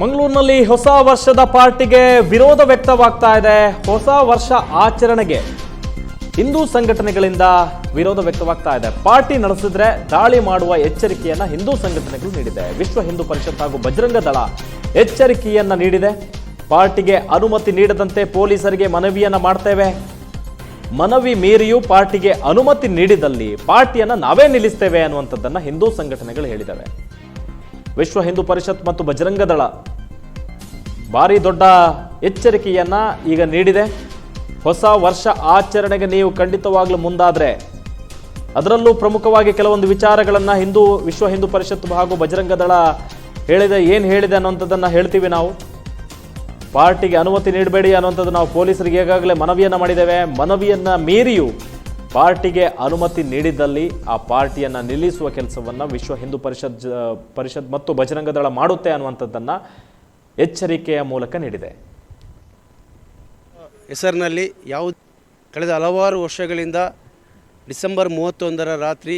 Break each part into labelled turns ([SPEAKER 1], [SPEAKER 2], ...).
[SPEAKER 1] ಮಂಗಳೂರಿನಲ್ಲಿ ಹೊಸ ವರ್ಷದ ಪಾರ್ಟಿಗೆ ವಿರೋಧ ವ್ಯಕ್ತವಾಗ್ತಾ ಇದೆ. ಹೊಸ ವರ್ಷ ಆಚರಣೆಗೆ ಹಿಂದೂ ಸಂಘಟನೆಗಳಿಂದ ವಿರೋಧ ವ್ಯಕ್ತವಾಗ್ತಾ ಇದೆ. ಪಾರ್ಟಿ ನಡೆಸಿದ್ರೆ ದಾಳಿ ಮಾಡುವ ಎಚ್ಚರಿಕೆಯನ್ನ ಹಿಂದೂ ಸಂಘಟನೆಗಳು ನೀಡಿದೆ. ವಿಶ್ವ ಹಿಂದೂ ಪರಿಷತ್ ಹಾಗೂ ಬಜರಂಗ ದಳ ಎಚ್ಚರಿಕೆಯನ್ನ ನೀಡಿದೆ. ಪಾರ್ಟಿಗೆ ಅನುಮತಿ ನೀಡದಂತೆ ಪೊಲೀಸರಿಗೆ ಮನವಿಯನ್ನ ಮಾಡ್ತೇವೆ. ಮನವಿ ಮೀರಿಯೂ ಪಾರ್ಟಿಗೆ ಅನುಮತಿ ನೀಡಿದಲ್ಲಿ ಪಾರ್ಟಿಯನ್ನ ನಾವೇ ನಿಲ್ಲಿಸ್ತೇವೆ ಅನ್ನುವಂಥದ್ದನ್ನ ಹಿಂದೂ ಸಂಘಟನೆಗಳು ಹೇಳಿದವೆ. ವಿಶ್ವ ಹಿಂದೂ ಪರಿಷತ್ ಮತ್ತು ಬಜರಂಗ ದಳ ಭಾರಿ ದೊಡ್ಡ ಎಚ್ಚರಿಕೆಯನ್ನು ಈಗ ನೀಡಿದೆ. ಹೊಸ ವರ್ಷ ಆಚರಣೆಗೆ ನೀವು ಖಂಡಿತವಾಗ್ಲೂ ಮುಂದಾದ್ರೆ ಅದರಲ್ಲೂ ಪ್ರಮುಖವಾಗಿ ಕೆಲವೊಂದು ವಿಚಾರಗಳನ್ನು ಹಿಂದೂ, ವಿಶ್ವ ಹಿಂದೂ ಪರಿಷತ್ ಹಾಗೂ ಬಜರಂಗ ದಳ ಹೇಳಿದೆ, ಏನು ಹೇಳಿದೆ ಅನ್ನೋಂಥದ್ದನ್ನು ಹೇಳ್ತೀವಿ ನಾವು. ಪಾರ್ಟಿಗೆ ಅನುಮತಿ ನೀಡಬೇಡಿ ಅನ್ನುವಂಥದ್ದು ನಾವು ಪೊಲೀಸರಿಗೆ ಈಗಾಗಲೇ ಮನವಿಯನ್ನು ಮಾಡಿದ್ದೇವೆ. ಮನವಿಯನ್ನು ಮೀರಿಯೂ ಪಾರ್ಟಿಗೆ ಅನುಮತಿ ನೀಡಿದ್ದಲ್ಲಿ ಆ ಪಾರ್ಟಿಯನ್ನು ನಿಲ್ಲಿಸುವ ಕೆಲಸವನ್ನು ವಿಶ್ವ ಹಿಂದೂ ಪರಿಷತ್ ಪರಿಷತ್ ಮತ್ತು ಬಜರಂಗ ದಳ ಮಾಡುತ್ತೆ ಅನ್ನುವಂಥದ್ದನ್ನ ಎಚ್ಚರಿಕೆಯ ಮೂಲಕ ನೀಡಿದೆ.
[SPEAKER 2] ಹೆಸರಿನಲ್ಲಿ ಯಾವ ಕಳೆದ ಹಲವಾರು ವರ್ಷಗಳಿಂದ ಡಿಸೆಂಬರ್ ಮೂವತ್ತೊಂದರ ರಾತ್ರಿ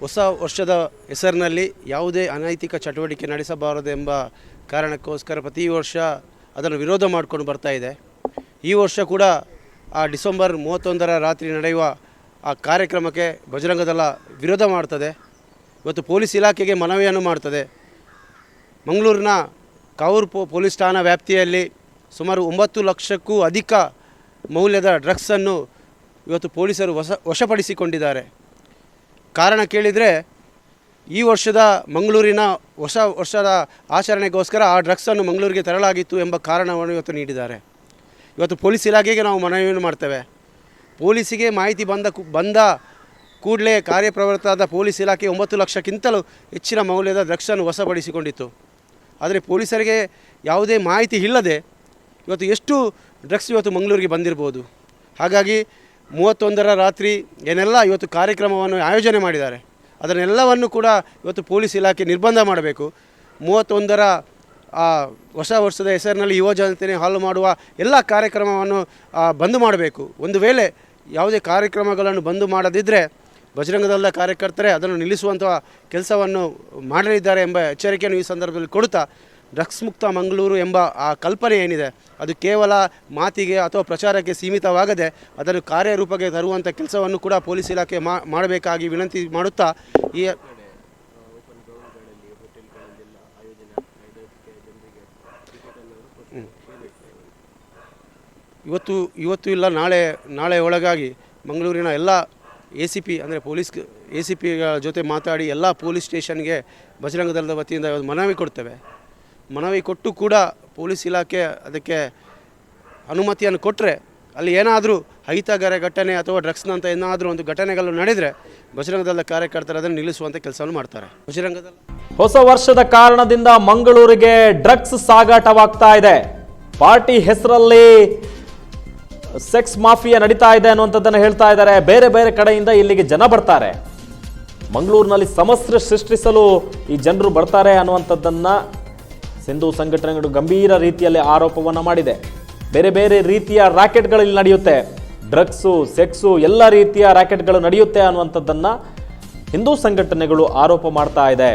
[SPEAKER 2] ಹೊಸ ವರ್ಷದ ಹೆಸರಿನಲ್ಲಿ ಯಾವುದೇ ಅನೈತಿಕ ಚಟುವಟಿಕೆ ನಡೆಸಬಾರದು ಎಂಬ ಕಾರಣಕ್ಕೋಸ್ಕರ ಪ್ರತಿ ವರ್ಷ ಅದನ್ನು ವಿರೋಧ ಮಾಡಿಕೊಂಡು ಬರ್ತಾ ಇದೆ. ಈ ವರ್ಷ ಕೂಡ ಆ ಡಿಸೆಂಬರ್ ಮೂವತ್ತೊಂದರ ರಾತ್ರಿ ನಡೆಯುವ ಆ ಕಾರ್ಯಕ್ರಮಕ್ಕೆ ಬಜರಂಗದಳ ವಿರೋಧ ಮಾಡ್ತದೆ. ಇವತ್ತು ಪೊಲೀಸ್ ಇಲಾಖೆಗೆ ಮನವಿಯನ್ನು ಮಾಡ್ತದೆ. ಮಂಗಳೂರಿನ ಕಾವೂರು ಪೊಲೀಸ್ ಠಾಣಾ ವ್ಯಾಪ್ತಿಯಲ್ಲಿ ಸುಮಾರು ಒಂಬತ್ತು ಲಕ್ಷಕ್ಕೂ ಅಧಿಕ ಮೌಲ್ಯದ ಡ್ರಗ್ಸನ್ನು ಇವತ್ತು ಪೊಲೀಸರು ವಶ, ವಶಪಡಿಸಿಕೊಂಡಿದ್ದಾರೆ. ಕಾರಣ ಕೇಳಿದರೆ ಈ ವರ್ಷದ ಮಂಗಳೂರಿನ ಹೊಸ ವರ್ಷದ ಆಚರಣೆಗೋಸ್ಕರ ಆ ಡ್ರಗ್ಸನ್ನು ಮಂಗಳೂರಿಗೆ ತರಲಾಗಿತ್ತು ಎಂಬ ಕಾರಣವನ್ನು ಇವತ್ತು ನೀಡಿದ್ದಾರೆ. ಇವತ್ತು ಪೊಲೀಸ್ ಇಲಾಖೆಗೆ ನಾವು ಮನವಿಯನ್ನು ಮಾಡ್ತೇವೆ. ಪೊಲೀಸಿಗೆ ಮಾಹಿತಿ ಬಂದ ಬಂದ ಕೂಡಲೇ ಕಾರ್ಯಪ್ರವೃತ್ತಾದ ಪೊಲೀಸ್ ಇಲಾಖೆ ಒಂಬತ್ತು ಲಕ್ಷಕ್ಕಿಂತಲೂ ಹೆಚ್ಚಿನ ಮೌಲ್ಯದ ಡ್ರಗ್ಸನ್ನು ವಶಪಡಿಸಿಕೊಂಡಿತ್ತು. ಆದರೆ ಪೊಲೀಸರಿಗೆ ಯಾವುದೇ ಮಾಹಿತಿ ಇಲ್ಲದೆ ಇವತ್ತು ಎಷ್ಟು ಡ್ರಗ್ಸ್ ಇವತ್ತು ಮಂಗಳೂರಿಗೆ ಬಂದಿರ್ಬೋದು. ಹಾಗಾಗಿ ಮೂವತ್ತೊಂದರ ರಾತ್ರಿ ಏನೆಲ್ಲ ಇವತ್ತು ಕಾರ್ಯಕ್ರಮವನ್ನು ಆಯೋಜನೆ ಮಾಡಿದ್ದಾರೆ, ಅದನ್ನೆಲ್ಲವನ್ನು ಕೂಡ ಇವತ್ತು ಪೊಲೀಸ್ ಇಲಾಖೆ ನಿರ್ಬಂಧ ಮಾಡಬೇಕು. ಮೂವತ್ತೊಂದರ, ಆ, ಹೊಸ ವರ್ಷದ ಹೆಸರಿನಲ್ಲಿ ಯುವ ಜನತೆನೇ ಹಾಳು ಮಾಡುವ ಎಲ್ಲ ಕಾರ್ಯಕ್ರಮವನ್ನು ಬಂದ್ ಮಾಡಬೇಕು. ಒಂದು ವೇಳೆ ಯಾವುದೇ ಕಾರ್ಯಕ್ರಮಗಳನ್ನು ಬಂದ್ ಮಾಡದಿದ್ದರೆ ಬಜರಂಗದಳ ಕಾರ್ಯಕರ್ತರೇ ಅದನ್ನು ನಿಲ್ಲಿಸುವಂಥ ಕೆಲಸವನ್ನು ಮಾಡಲಿದ್ದಾರೆ ಎಂಬ ಎಚ್ಚರಿಕೆಯನ್ನು ಈ ಸಂದರ್ಭದಲ್ಲಿ ಕೊಡುತ್ತಾ ಡ್ರಗ್ಸ್ ಮುಕ್ತ ಮಂಗಳೂರು ಎಂಬ ಆ ಕಲ್ಪನೆ ಏನಿದೆ, ಅದು ಕೇವಲ ಮಾತಿಗೆ ಅಥವಾ ಪ್ರಚಾರಕ್ಕೆ ಸೀಮಿತವಾಗದೆ ಅದನ್ನು ಕಾರ್ಯರೂಪಕ್ಕೆ ತರುವಂಥ ಕೆಲಸವನ್ನು ಕೂಡ ಪೊಲೀಸ್ ಇಲಾಖೆ ಮಾಡಬೇಕಾಗಿ ವಿನಂತಿ ಮಾಡುತ್ತಾ ಈ ಇವತ್ತು ಇವತ್ತು ಇಲ್ಲ, ನಾಳೆ ನಾಳೆ ಒಳಗಾಗಿ ಮಂಗಳೂರಿನ ಎಲ್ಲ ಎ ಸಿ ಪಿ ಅಂದರೆ ಪೊಲೀಸ್ ಎ ಸಿ ಪಿ ಜೊತೆ ಮಾತಾಡಿ ಎಲ್ಲ ಪೊಲೀಸ್ ಸ್ಟೇಷನ್ಗೆ ಬಜರಂಗ ದಳದ ವತಿಯಿಂದ ಮನವಿ ಕೊಡ್ತೇವೆ. ಮನವಿ ಕೊಟ್ಟು ಕೂಡ ಪೊಲೀಸ್ ಇಲಾಖೆ ಅದಕ್ಕೆ ಅನುಮತಿಯನ್ನು ಕೊಟ್ಟರೆ ಅಲ್ಲಿ ಏನಾದರೂ ಹೈತಗಾರ ಘಟನೆ ಅಥವಾ ಡ್ರಗ್ಸ್ನಂಥ ಏನಾದರೂ ಒಂದು ಘಟನೆಗಳು ನಡೆದರೆ ಬಜರಂಗ ದಳದ ಕಾರ್ಯಕರ್ತರು ಅದನ್ನು ನಿಲ್ಲಿಸುವಂಥ ಕೆಲಸವನ್ನು ಮಾಡ್ತಾರೆ. ಬಜರಂಗ
[SPEAKER 1] ಹೊಸ ವರ್ಷದ ಕಾರಣದಿಂದ ಮಂಗಳೂರಿಗೆ ಡ್ರಗ್ಸ್ ಸಾಗಾಟವಾಗ್ತಾ ಇದೆ. ಪಾರ್ಟಿ ಹೆಸರಲ್ಲಿ ಸೆಕ್ಸ್ ಮಾಫಿಯಾ ನಡೀತಾ ಇದೆ ಅನ್ನುವಂಥದ್ದನ್ನು ಹೇಳ್ತಾ ಇದ್ದಾರೆ. ಬೇರೆ ಬೇರೆ ಕಡೆಯಿಂದ ಇಲ್ಲಿಗೆ ಜನ ಬರ್ತಾರೆ. ಮಂಗಳೂರಿನಲ್ಲಿ ಸಮಸ್ಯೆ ಸೃಷ್ಟಿಸಲು ಈ ಜನರು ಬರ್ತಾರೆ ಅನ್ನುವಂಥದ್ದನ್ನು ಸಿಂಧು ಸಂಘಟನೆಗಳು ಗಂಭೀರ ರೀತಿಯಲ್ಲಿ ಆರೋಪವನ್ನು ಮಾಡಿದೆ. ಬೇರೆ ಬೇರೆ ರೀತಿಯ ರಾಕೆಟ್ಗಳಲ್ಲಿ ನಡೆಯುತ್ತೆ. ಡ್ರಗ್ಸು, ಸೆಕ್ಸು ಎಲ್ಲ ರೀತಿಯ ರಾಕೆಟ್ಗಳು ನಡೆಯುತ್ತೆ ಅನ್ನುವಂಥದ್ದನ್ನು ಹಿಂದೂ ಸಂಘಟನೆಗಳು ಆರೋಪ ಮಾಡ್ತಾ ಇದೆ.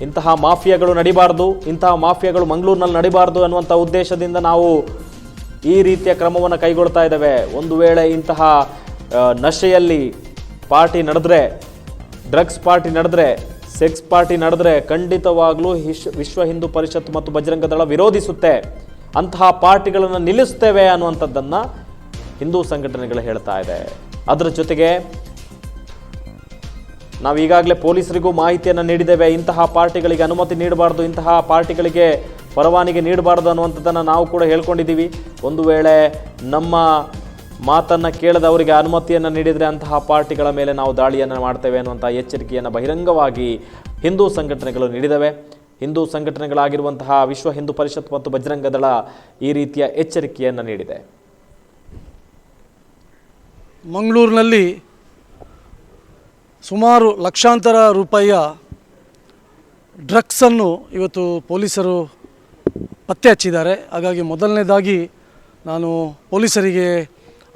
[SPEAKER 1] ಇಂತಹ ಮಾಫಿಯಾಗಳು ನಡಿಬಾರ್ದು, ಇಂತಹ ಮಾಫಿಯಾಗಳು ಮಂಗಳೂರಿನಲ್ಲಿ ನಡಿಬಾರ್ದು ಅನ್ನುವಂಥ ಉದ್ದೇಶದಿಂದ ನಾವು ಈ ರೀತಿಯ ಕ್ರಮವನ್ನು ಕೈಗೊಳ್ತಾ ಇದ್ದಾವೆ. ಒಂದು ವೇಳೆ ಇಂತಹ ನಶೆಯಲ್ಲಿ ಪಾರ್ಟಿ ನಡೆದ್ರೆ, ಡ್ರಗ್ಸ್ ಪಾರ್ಟಿ ನಡೆದ್ರೆ, ಸೆಕ್ಸ್ ಪಾರ್ಟಿ ನಡೆದ್ರೆ ಖಂಡಿತವಾಗ್ಲೂ ಹಿಶ್, ವಿಶ್ವ ಹಿಂದೂ ಪರಿಷತ್ ಮತ್ತು ಬಜರಂಗ ದಳ ವಿರೋಧಿಸುತ್ತೆ. ಅಂತಹ ಪಾರ್ಟಿಗಳನ್ನು ನಿಲ್ಲಿಸ್ತೇವೆ ಅನ್ನುವಂಥದ್ದನ್ನು ಹಿಂದೂ ಸಂಘಟನೆಗಳು ಹೇಳ್ತಾ ಇದೆ. ಅದರ ಜೊತೆಗೆ ನಾವು ಈಗಾಗಲೇ ಪೊಲೀಸರಿಗೂ ಮಾಹಿತಿಯನ್ನು ನೀಡಿದ್ದೇವೆ. ಇಂತಹ ಪಾರ್ಟಿಗಳಿಗೆ ಅನುಮತಿ ನೀಡಬಾರ್ದು. ಇಂತಹ ಪಾರ್ಟಿಗಳಿಗೆ ಪರವಾನಗಿ ನೀಡಬಾರ್ದು ಅನ್ನುವಂಥದ್ದನ್ನು ನಾವು ಕೂಡ ಹೇಳ್ಕೊಂಡಿದ್ದೀವಿ. ಒಂದು ವೇಳೆ ನಮ್ಮ ಮಾತನ್ನು ಕೇಳದವರಿಗೆ ಅನುಮತಿಯನ್ನು ನೀಡಿದರೆ ಅಂತಹ ಪಾರ್ಟಿಗಳ ಮೇಲೆ ನಾವು ದಾಳಿಯನ್ನು ಮಾಡ್ತೇವೆ ಅನ್ನುವಂಥ ಎಚ್ಚರಿಕೆಯನ್ನು ಬಹಿರಂಗವಾಗಿ ಹಿಂದೂ ಸಂಘಟನೆಗಳು ನೀಡಿದವೆ. ಹಿಂದೂ ಸಂಘಟನೆಗಳಾಗಿರುವಂತಹ ವಿಶ್ವ ಹಿಂದೂ ಪರಿಷತ್ ಮತ್ತು ಬಜರಂಗ ದಳ ಈ ರೀತಿಯ ಎಚ್ಚರಿಕೆಯನ್ನು ನೀಡಿದೆ.
[SPEAKER 3] ಮಂಗಳೂರಿನಲ್ಲಿ ಸುಮಾರು ಲಕ್ಷಾಂತರ ರೂಪಾಯಿಯ ಡ್ರಗ್ಸನ್ನು ಇವತ್ತು ಪೊಲೀಸರು ಪತ್ತೆ ಹಚ್ಚಿದ್ದಾರೆ. ಹಾಗಾಗಿ ಮೊದಲನೇದಾಗಿ ನಾನು ಪೊಲೀಸರಿಗೆ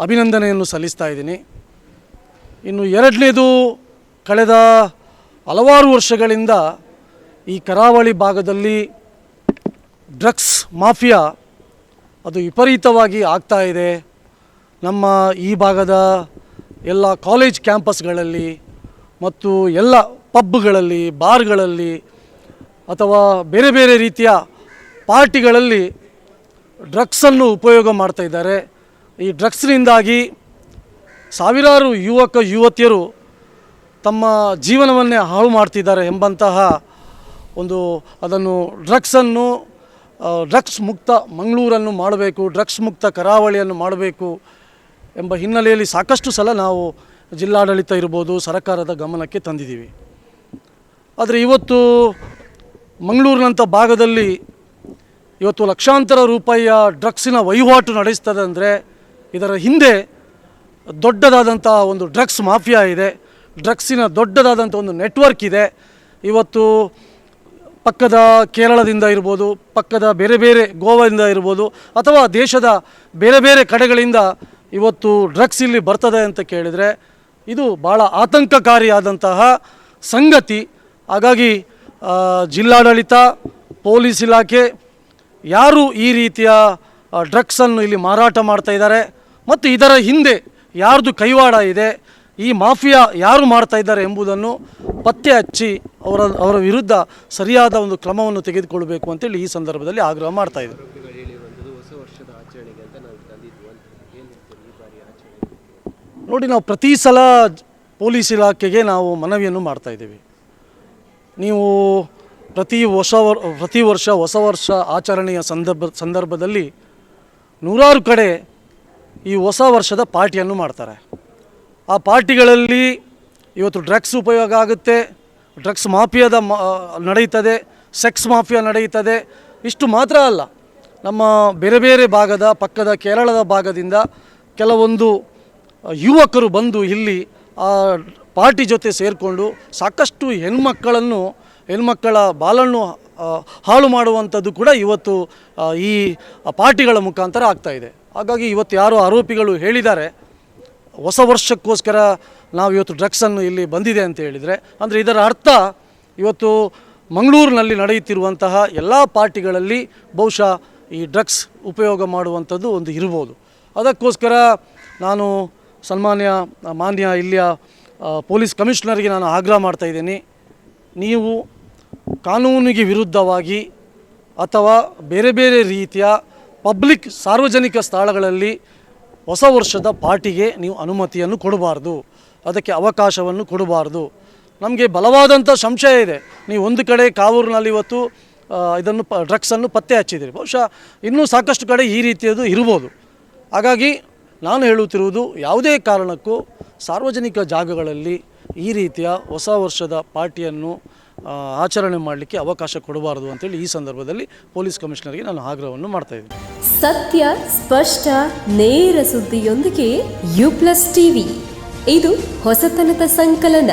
[SPEAKER 3] ಅಭಿನಂದನೆಯನ್ನು ಸಲ್ಲಿಸ್ತಾ ಇದ್ದೀನಿ. ಇನ್ನು ಎರಡನೇದು, ಕಳೆದ ಹಲವಾರು ವರ್ಷಗಳಿಂದ ಈ ಕರಾವಳಿ ಭಾಗದಲ್ಲಿ ಡ್ರಗ್ಸ್ ಮಾಫಿಯಾ ಅದು ವಿಪರೀತವಾಗಿ ಆಗ್ತಾ ಇದೆ. ನಮ್ಮ ಈ ಭಾಗದ ಎಲ್ಲ ಕಾಲೇಜ್ ಕ್ಯಾಂಪಸ್ಗಳಲ್ಲಿ ಮತ್ತು ಎಲ್ಲ ಪಬ್ಗಳಲ್ಲಿ, ಬಾರ್ಗಳಲ್ಲಿ ಅಥವಾ ಬೇರೆ ಬೇರೆ ರೀತಿಯ ಪಾರ್ಟಿಗಳಲ್ಲಿ ಡ್ರಗ್ಸನ್ನು ಉಪಯೋಗ ಮಾಡ್ತಾ ಇದ್ದಾರೆ. ಈ ಡ್ರಗ್ಸ್ನಿಂದಾಗಿ ಸಾವಿರಾರು ಯುವಕ, ಯುವತಿಯರು ತಮ್ಮ ಜೀವನವನ್ನೇ ಹಾಳು ಮಾಡ್ತಿದ್ದಾರೆ ಎಂಬಂತಹ ಒಂದು ಅದನ್ನು ಡ್ರಗ್ಸನ್ನು ಡ್ರಗ್ಸ್ ಮುಕ್ತ ಮಂಗಳೂರನ್ನು ಮಾಡಬೇಕು, ಡ್ರಗ್ಸ್ ಮುಕ್ತ ಕರಾವಳಿಯನ್ನು ಮಾಡಬೇಕು ಎಂಬ ಹಿನ್ನೆಲೆಯಲ್ಲಿ ಸಾಕಷ್ಟು ಸಲ ನಾವು ಜಿಲ್ಲಾಡಳಿತ ಇರ್ಬೋದು, ಸರ್ಕಾರದ ಗಮನಕ್ಕೆ ತಂದಿದ್ದೀವಿ. ಆದರೆ ಇವತ್ತು ಮಂಗಳೂರಿನಂಥ ಭಾಗದಲ್ಲಿ ಇವತ್ತು ಲಕ್ಷಾಂತರ ರೂಪಾಯಿಯ ಡ್ರಗ್ಸಿನ ವಹಿವಾಟು ನಡೆಸ್ತದೆ ಅಂದರೆ ಇದರ ಹಿಂದೆ ದೊಡ್ಡದಾದಂಥ ಒಂದು ಡ್ರಗ್ಸ್ ಮಾಫಿಯಾ ಇದೆ. ಡ್ರಗ್ಸಿನ ದೊಡ್ಡದಾದಂಥ ಒಂದು ನೆಟ್ವರ್ಕ್ ಇದೆ. ಇವತ್ತು ಪಕ್ಕದ ಕೇರಳದಿಂದ ಇರ್ಬೋದು, ಪಕ್ಕದ ಬೇರೆ ಬೇರೆ ಗೋವಾದಿಂದ ಇರ್ಬೋದು, ಅಥವಾ ದೇಶದ ಬೇರೆ ಬೇರೆ ಕಡೆಗಳಿಂದ ಇವತ್ತು ಡ್ರಗ್ಸ್ ಇಲ್ಲಿ ಬರ್ತದೆ ಅಂತ ಕೇಳಿದರೆ ಇದು ಭಾಳ ಆತಂಕಕಾರಿಯಾದಂತಹ ಸಂಗತಿ. ಹಾಗಾಗಿ ಜಿಲ್ಲಾಡಳಿತ, ಪೊಲೀಸ್ ಇಲಾಖೆ ಯಾರು ಈ ರೀತಿಯ ಡ್ರಗ್ಸನ್ನು ಇಲ್ಲಿ ಮಾರಾಟ ಮಾಡ್ತಾ ಇದ್ದಾರೆ? ಮತ್ತು ಇದರ ಹಿಂದೆ ಯಾರ್ದು ಕೈವಾಡ ಇದೆ? ಈ ಮಾಫಿಯಾ ಯಾರು ಮಾಡ್ತಾ ಇದ್ದಾರೆ ಎಂಬುದನ್ನು ಪತ್ತೆ ಹಚ್ಚಿ ಅವರ ಅವರ ವಿರುದ್ಧ ಸರಿಯಾದ ಒಂದು ಕ್ರಮವನ್ನು ತೆಗೆದುಕೊಳ್ಬೇಕು ಅಂತೇಳಿ ಈ ಸಂದರ್ಭದಲ್ಲಿ ಆಗ್ರಹ ಮಾಡ್ತಾ ಇದ್ದಾರೆ ನೋಡಿ, ನಾವು ಪ್ರತಿ ಸಲ ಪೊಲೀಸ್ ಇಲಾಖೆಗೆ ನಾವು ಮನವಿಯನ್ನು ಮಾಡ್ತಾ ಇದ್ದೀವಿ. ನೀವು ಪ್ರತಿ ಹೊಸ ಪ್ರತಿ ವರ್ಷ ಹೊಸ ವರ್ಷ ಆಚರಣೆಯ ಸಂದರ್ಭ ಸಂದರ್ಭದಲ್ಲಿ ನೂರಾರು ಕಡೆ ಈ ಹೊಸ ವರ್ಷದ ಪಾರ್ಟಿಯನ್ನು ಮಾಡ್ತಾರೆ. ಆ ಪಾರ್ಟಿಗಳಲ್ಲಿ ಇವತ್ತು ಡ್ರಗ್ಸ್ ಉಪಯೋಗ ಆಗುತ್ತೆ, ಡ್ರಗ್ಸ್ ಮಾಫಿಯಾದ ನಡೆಯುತ್ತದೆ, ಸೆಕ್ಸ್ ಮಾಫಿಯಾ ನಡೆಯುತ್ತದೆ. ಇಷ್ಟು ಮಾತ್ರ ಅಲ್ಲ, ನಮ್ಮ ಬೇರೆ ಬೇರೆ ಭಾಗದ, ಪಕ್ಕದ ಕೇರಳದ ಭಾಗದಿಂದ ಕೆಲವೊಂದು ಯುವಕರು ಬಂದು ಇಲ್ಲಿ ಆ ಪಾರ್ಟಿ ಜೊತೆ ಸೇರಿಕೊಂಡು ಸಾಕಷ್ಟು ಹೆಣ್ಮಕ್ಕಳನ್ನು ಹೆಣ್ಮಕ್ಕಳ ಬಾಲನ್ನು ಹಾಳು ಮಾಡುವಂಥದ್ದು ಕೂಡ ಇವತ್ತು ಈ ಪಾರ್ಟಿಗಳ ಮುಖಾಂತರ ಆಗ್ತಾ ಇದೆ. ಹಾಗಾಗಿ ಇವತ್ತು ಯಾರು ಆರೋಪಿಗಳು ಹೇಳಿದ್ದಾರೆ. ಹೊಸ ವರ್ಷಕ್ಕೋಸ್ಕರ ನಾವು ಇವತ್ತು ಡ್ರಗ್ಸನ್ನು ಇಲ್ಲಿ ಬಂದಿದೆ ಅಂತ ಹೇಳಿದರೆ, ಅಂದರೆ ಇದರ ಅರ್ಥ ಇವತ್ತು ಮಂಗಳೂರಿನಲ್ಲಿ ನಡೆಯುತ್ತಿರುವಂತಹ ಎಲ್ಲ ಪಾರ್ಟಿಗಳಲ್ಲಿ ಬಹುಶಃ ಈ ಡ್ರಗ್ಸ್ ಉಪಯೋಗ ಮಾಡುವಂಥದ್ದು ಒಂದು ಇರ್ಬೋದು. ಅದಕ್ಕೋಸ್ಕರ ನಾನು ಸನ್ಮಾನ್ಯ, ಮಾನ್ಯ ಇಲ್ಲಿಯ ಪೊಲೀಸ್ ಕಮಿಷನರ್ಗೆ ನಾನು ಆಗ್ರಹ ಮಾಡ್ತಾಯಿದ್ದೀನಿ ನೀವು ಕಾನೂನಿಗೆ ವಿರುದ್ಧವಾಗಿ ಅಥವಾ ಬೇರೆ ಬೇರೆ ರೀತಿಯ ಪಬ್ಲಿಕ್ ಸಾರ್ವಜನಿಕ ಸ್ಥಳಗಳಲ್ಲಿ ಹೊಸ ವರ್ಷದ ಪಾರ್ಟಿಗೆ ನೀವು ಅನುಮತಿಯನ್ನು ಕೊಡಬಾರ್ದು. ಅದಕ್ಕೆ ಅವಕಾಶವನ್ನು ಕೊಡಬಾರ್ದು. ನಮಗೆ ಬಲವಾದಂಥ ಸಂಶಯ ಇದೆ. ನೀವು ಒಂದು ಕಡೆ ಕಾವೂರಿನಲ್ಲಿ ಇವತ್ತು ಇದನ್ನು ಪ ಡ್ರಗ್ಸನ್ನು ಪತ್ತೆ ಹಚ್ಚಿದ್ದೀರಿ. ಬಹುಶಃ ಇನ್ನೂ ಸಾಕಷ್ಟು ಕಡೆ ಈ ರೀತಿಯದು ಇರ್ಬೋದು. ಹಾಗಾಗಿ ನಾನು ಹೇಳುತ್ತಿರುವುದು ಯಾವುದೇ ಕಾರಣಕ್ಕೂ ಸಾರ್ವಜನಿಕ ಜಾಗಗಳಲ್ಲಿ ಈ ರೀತಿಯ ಹೊಸ ವರ್ಷದ ಪಾರ್ಟಿಯನ್ನು ಆಚರಣೆ ಮಾಡಲಿಕ್ಕೆ ಅವಕಾಶ ಕೊಡಬಾರದು ಅಂತೇಳಿ ಈ ಸಂದರ್ಭದಲ್ಲಿ ಪೊಲೀಸ್ ಕಮಿಷನರ್ಗೆ ನಾನು ಆಗ್ರಹವನ್ನು ಮಾಡ್ತಾ ಇದ್ದೀನಿ.
[SPEAKER 4] ಸತ್ಯ, ಸ್ಪಷ್ಟ, ನೇರ ಸುದ್ದಿಯೊಂದಿಗೆ ಯು ಪ್ಲಸ್ ಟಿವಿ. ಇದು ಹೊಸತನದ ಸಂಕಲನ.